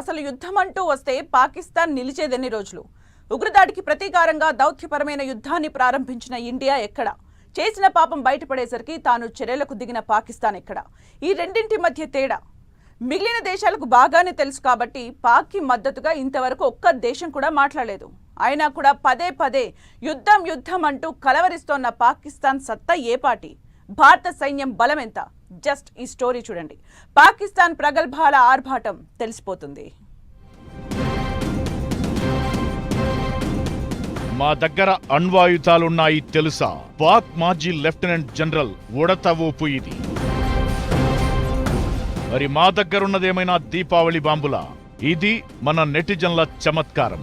అసలు యుద్ధం అంటూ వస్తే పాకిస్తాన్ నిలిచేదెన్ని రోజులు? ఉగ్రదాడికి ప్రతీకారంగా దౌత్యపరమైన యుద్ధాన్ని ప్రారంభించిన ఇండియా ఎక్కడ? చేసిన పాపం బయటపడేసరికి తాను చర్యలకు దిగిన పాకిస్తాన్ ఎక్కడ? ఈ రెండింటి మధ్య తేడా? మిగిలిన దేశాలకు బాగానే తెలుసు కాబట్టి పాక్కి మద్దతుగా ఇంతవరకు ఒక్క దేశం కూడా మాట్లాడలేదు. అయినా కూడా పదే పదే యుద్ధం యుద్ధం అంటూ కలవరిస్తోన్న పాకిస్తాన్ సత్తా ఏపాటి భారత సైన్యం బలం ఎంత జస్ట్ ఈ స్టోరీ చూడండి. పాకిస్తాన్ ప్రగల్భాల ఆర్భాటం తెలిసిపోతుంది. మా దగ్గర అణ్వాయుధాలున్నాయి తెలుసా? పాక్ మాజీ లెఫ్టినెంట్ జనరల్ ఉడత ఊపు ఇది. మరి మా దగ్గరున్నదేమైనా దీపావళి బాంబులా? ఇది మన నెటిజన్ల చమత్కారం.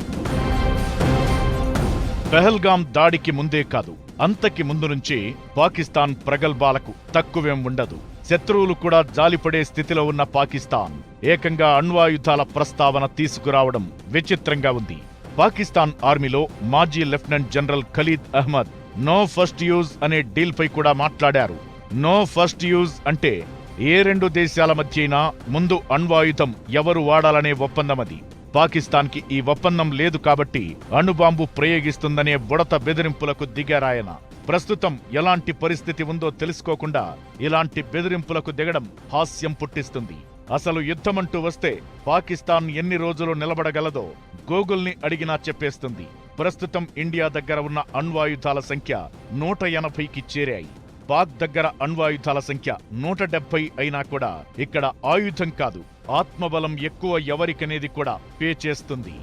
పెహల్గాం దాడికి ముందే కాదు అంతకి ముందు నుంచి పాకిస్తాన్ ప్రగల్భాలకు తక్కువేం ఉండదు. శత్రువులు కూడా జాలిపడే స్థితిలో ఉన్న పాకిస్తాన్ ఏకంగా అణ్వాయుధాల ప్రస్తావన తీసుకురావడం విచిత్రంగా ఉంది. పాకిస్తాన్ ఆర్మీలో మాజీ lieutenant general Khalid Ahmed no first use అనే డీల్పై కూడా మాట్లాడారు. నో ఫస్ట్ యూజ్ అంటే ఏ రెండు దేశాల మధ్యైనా ముందు అణ్వాయుధం ఎవరు వాడాలనే ఒప్పందం అది. పాకిస్తాన్కి ఈ ఒప్పందం లేదు కాబట్టి అణుబాంబు ప్రయోగిస్తుందనే బుడత బెదిరింపులకు దిగారాయన. ప్రస్తుతం ఎలాంటి పరిస్థితి ఉందో తెలుసుకోకుండా ఇలాంటి బెదిరింపులకు దిగడం హాస్యం పుట్టిస్తుంది. అసలు యుద్ధమంటూ వస్తే పాకిస్తాన్ ఎన్ని రోజులు నిలబడగలదో గూగుల్ని అడిగినా చెప్పేస్తుంది. ప్రస్తుతం ఇండియా దగ్గర ఉన్న అణ్వాయుధాల సంఖ్య నూట ఎనభైకి చేరాయి. పాక్ దగ్గర అణ్వాయుధాల సంఖ్య నూట డెబ్బై అయినా కూడా ఇక్కడ ఆయుధం కాదు. ఆత్మబలం ఎక్కువ ఎవరికనేది కూడా పే చేస్తుంది.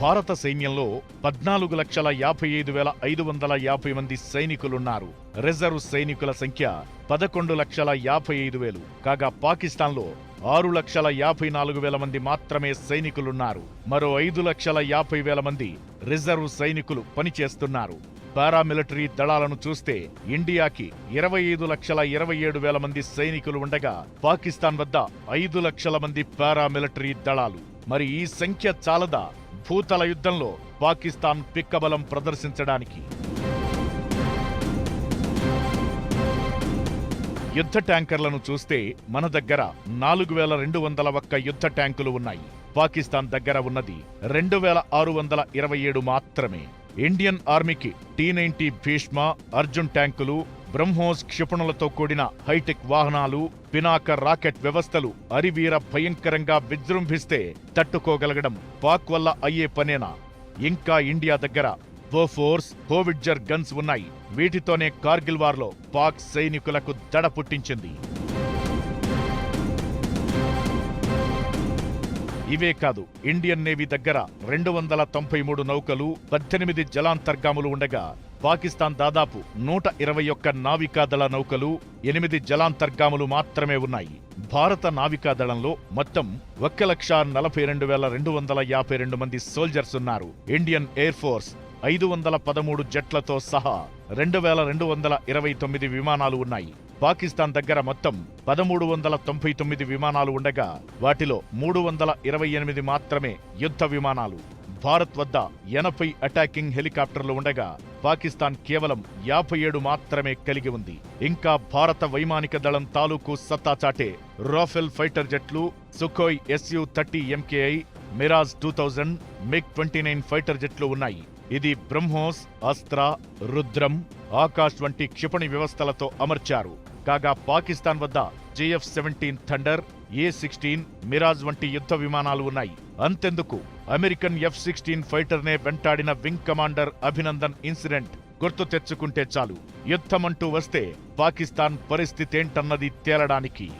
భారత సైన్యంలో పద్నాలుగు లక్షల యాభై ఐదు వేల ఐదు వందల యాభై మంది సైనికులున్నారు. రిజర్వ్ సైనికుల సంఖ్య పదకొండు లక్షల యాభై ఐదు వేలు. కాగా పాకిస్తాన్లో ఆరు లక్షల యాభై నాలుగు వేల మంది మాత్రమే సైనికులున్నారు. మరో ఐదు లక్షల యాభై వేల మంది రిజర్వ్ సైనికులు పనిచేస్తున్నారు. పారామిలిటరీ దళాలను చూస్తే ఇండియాకి ఇరవై ఐదు లక్షల ఇరవై ఏడు వేల మంది సైనికులు ఉండగా పాకిస్తాన్ వద్ద ఐదు లక్షల మంది పారామిలిటరీ దళాలు. మరి ఈ సంఖ్య చాలదా? భూతల యుద్ధంలో పాకిస్తాన్ పిక్కబలం ప్రదర్శించడానికి. యుద్ధ ట్యాంకర్లను చూస్తే మన దగ్గర నాలుగు వేల రెండు వందల ఒక్క యుద్ధ ట్యాంకులు ఉన్నాయి. పాకిస్తాన్ దగ్గర ఉన్నది రెండు వేల ఆరు వందల ఇరవై ఏడు మాత్రమే. ఇండియన్ ఆర్మీకి టీ నైన్టీ భీష్మ అర్జున్ ట్యాంకులు బ్రహ్మోస్ క్షిపణులతో కూడిన హైటెక్ వాహనాలు పినాక రాకెట్ వ్యవస్థలు అరివీర భయంకరంగా విజృంభిస్తే తట్టుకోగలగడం పాక్ వల్ల అయ్యే పనేనా? ఇంకా ఇండియా దగ్గర బోఫోర్స్ కోవిడ్జర్ గన్స్ ఉన్నాయి. వీటితోనే కార్గిల్ వార్లో పాక్ సైనికులకు దడ పుట్టించింది. ఇవే కాదు ఇండియన్ నేవీ దగ్గర రెండు వందల తొంభై మూడు నౌకలు పద్దెనిమిది జలాంతర్గాములు ఉండగా పాకిస్తాన్ దాదాపు నూట ఇరవై ఒక్క నావికాదళ నౌకలు ఎనిమిది జలాంతర్గాములు మాత్రమే ఉన్నాయి. భారత నావికాదళంలో మొత్తం ఒక్క లక్ష నలభై రెండు వేల రెండు వందల యాభై రెండు మంది సోల్జర్స్ ఉన్నారు. ఇండియన్ ఎయిర్ ఫోర్స్ ఐదు వందల పదమూడు జట్లతో సహా రెండు వేల రెండు వందల ఇరవై తొమ్మిది విమానాలు ఉన్నాయి. పాకిస్తాన్ దగ్గర మొత్తం పదమూడు వందల తొంభై తొమ్మిది విమానాలు ఉండగా వాటిలో మూడు వందల ఇరవై ఎనిమిది మాత్రమే యుద్ధ విమానాలు. భారత్ వద్ద ఎనభై అటాకింగ్ హెలికాప్టర్లు ఉండగా పాకిస్తాన్ కేవలం యాభై ఏడు మాత్రమే కలిగి ఉంది. ఇంకా భారత వైమానిక దళం తాలూకు సత్తా చాటే Rafale fighter జెట్లు Sukhoi SU thirty MKI Mirage two thousand MiG twenty nine fighter జెట్లు ఉన్నాయి. ఇది బ్రహ్మోస్ అస్త్ర రుద్రం ఆకాష్ వంటి క్షిపణి వ్యవస్థలతో అమర్చారు. కాగా పాకిస్తాన్ వద్ద JF seventeen Thunder A sixteen Mirage వంటి యుద్ధ విమానాలు ఉన్నాయి. అంతెందుకు? అమెరికన్ ఎఫ్ సిక్స్టీన్ ఫైటర్నే వెంటాడిన వింగ్ కమాండర్ అభినందన్ ఇన్సిడెంట్ గుర్తు తెచ్చుకుంటే చాలు. యుద్ధమంటూ వస్తే పాకిస్తాన్ పరిస్థితేంటన్నది తేలడానికి.